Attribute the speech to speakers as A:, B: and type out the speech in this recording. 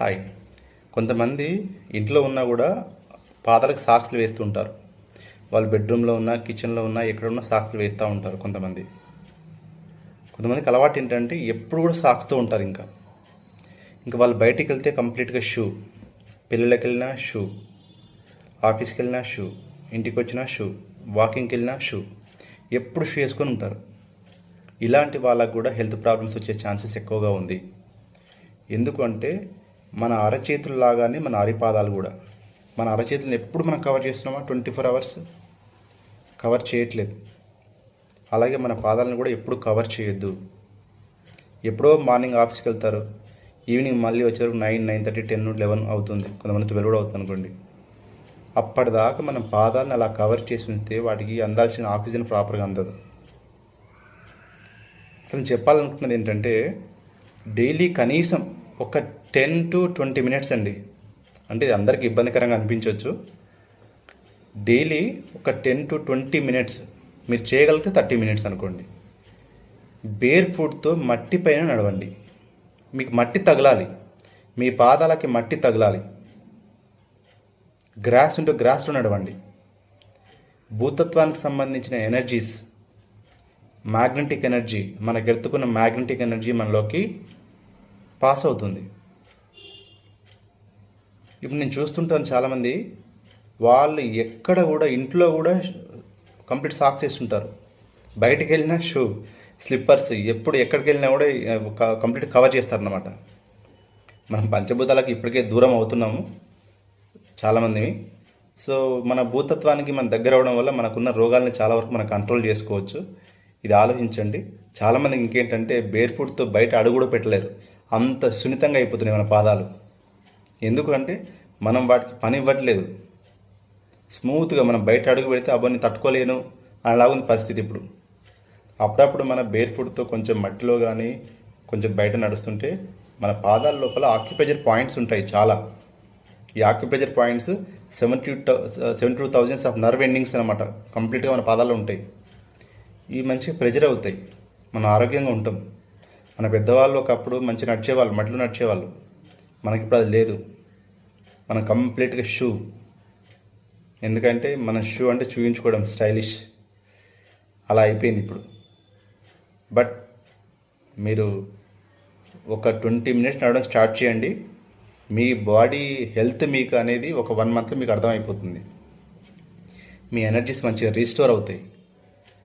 A: Hi. కొంతమంది ఇంట్లో ఉన్నా కూడా పాదాలకు సాక్స్లు వేస్తూ ఉంటారు వాళ్ళు బెడ్రూమ్లో ఉన్నా కిచెన్లో ఉన్నా ఎక్కడ ఉన్నా సాక్స్లు వేస్తూ ఉంటారు కొంతమంది. కొంతమందికి అలవాటు ఏంటంటే ఎప్పుడు కూడా సాక్స్తో ఉంటారు ఇంకా. ఇంకా వాళ్ళు బయటికి వెళ్తే కంప్లీట్గా షూ. పెళ్ళిళ్ళకి వెళ్ళినా షూ. ఆఫీస్కి వెళ్ళినా షూ. ఇంటికి వచ్చినా షూ. వాకింగ్కి వెళ్ళినా షూ. ఎప్పుడు షూ వేసుకొని ఉంటారు. ఇలాంటి వాళ్ళకు కూడా హెల్త్ ప్రాబ్లమ్స్ వచ్చే ఛాన్సెస్ ఎక్కువగా ఉంది. ఎందుకంటే మన అరచేతులు లాగానే మన అరిపాదాలు కూడా. మన అరచేతులను ఎప్పుడు మనం కవర్ చేస్తున్నామా? ట్వంటీ ఫోర్ అవర్స్ కవర్ చేయట్లేదు. అలాగే మన పాదాలను కూడా ఎప్పుడు కవర్ చేయొద్దు. ఎప్పుడో మార్నింగ్ ఆఫీస్కి వెళ్తారు. ఈవినింగ్ మళ్ళీ వచ్చేవరకు nine nine thirty ten eleven అవుతుంది. కొంతమంది ట్వెల్వ్ కూడా అవుతుంది అనుకోండి. అప్పటిదాకా మనం పాదాలను అలా కవర్ చేసి ఉంచితే వాటికి అందాల్సిన ఆక్సిజన్ ప్రాపర్గా అందదు. అతను చెప్పాలనుకున్నది ఏంటంటే డైలీ కనీసం ఒక టెన్ టు ట్వంటీ మినిట్స్ అండి. అంటే ఇది అందరికీ ఇబ్బందికరంగా అనిపించవచ్చు. డైలీ ఒక టెన్ టు ట్వంటీ మినిట్స్ మీరు చేయగలిగితే థర్టీ మినిట్స్ అనుకోండి. బేర్ ఫుడ్తో మట్టి పైన నడవండి. మీకు మట్టి తగలాలి. మీ పాదాలకి మట్టి తగలాలి. గ్రాస్ ఉంటే గ్రాస్లో నడవండి. భూతత్వానికి సంబంధించిన ఎనర్జీస్ మ్యాగ్నెటిక్ ఎనర్జీ మనకు ఎత్తుకున్న మ్యాగ్నెటిక్ ఎనర్జీ మనలోకి పాస్ అవుతుంది. ఇప్పుడు నేను చూస్తుంటాను చాలామంది వాళ్ళు ఎక్కడ కూడా ఇంట్లో కూడా కంప్లీట్ సాక్స్ చేస్తుంటారు. బయటికి వెళ్ళినా షూ స్లిప్పర్స్ ఎప్పుడు ఎక్కడికి వెళ్ళినా కూడా కంప్లీట్ కవర్ చేస్తారన్నమాట. మనం పంచభూతాలకు ఇప్పటికే దూరం అవుతున్నాము చాలామంది. సో మన భూతత్వానికి మన దగ్గర అవడం వల్ల మనకున్న రోగాల్ని చాలా వరకు మనం కంట్రోల్ చేసుకోవచ్చు. ఇది ఆలోచించండి. చాలామందికి ఇంకేంటంటే బేర్ ఫుడ్తో బయట అడుగు కూడా పెట్టలేరు. అంత సున్నితంగా అయిపోతున్నాయి మన పాదాలు. ఎందుకంటే మనం వాటికి పని ఇవ్వట్లేదు. స్మూత్గా మనం బయట అడుగు పెడితే అవన్నీ తట్టుకోలేను అలాగుంది పరిస్థితి ఇప్పుడు. అప్పుడప్పుడు మన బేర్ ఫుడ్తో కొంచెం మట్టిలో కానీ కొంచెం బయట నడుస్తుంటే మన పాదాల లోపల ఆక్యుప్రెజర్ పాయింట్స్ ఉంటాయి చాలా. ఈ acupressure points seventy seventy two thousands of nerve endings అనమాట కంప్లీట్గా మన పాదాల్లో ఉంటాయి. ఇవి మంచిగా ప్రెజర్ అవుతాయి. మనం ఆరోగ్యంగా ఉంటాం. మన పెద్దవాళ్ళు ఒకప్పుడు మంచి నడిచేవాళ్ళు మట్లు నడిచేవాళ్ళు. మనకి ఇప్పుడు అది లేదు. మనం కంప్లీట్గా షూ. ఎందుకంటే మన షూ అంటే చూపించుకోవడం స్టైలిష్. అలా అయిపోయింది ఇప్పుడు. బట్ మీరు ఒక ట్వంటీ మినిట్స్ నడవడం స్టార్ట్ చేయండి. మీ బాడీ హెల్త్ మీకు అనేది ఒక వన్ మంత్లో మీకు అర్థమైపోతుంది. మీ ఎనర్జీస్ మంచిగా రీస్టోర్ అవుతాయి.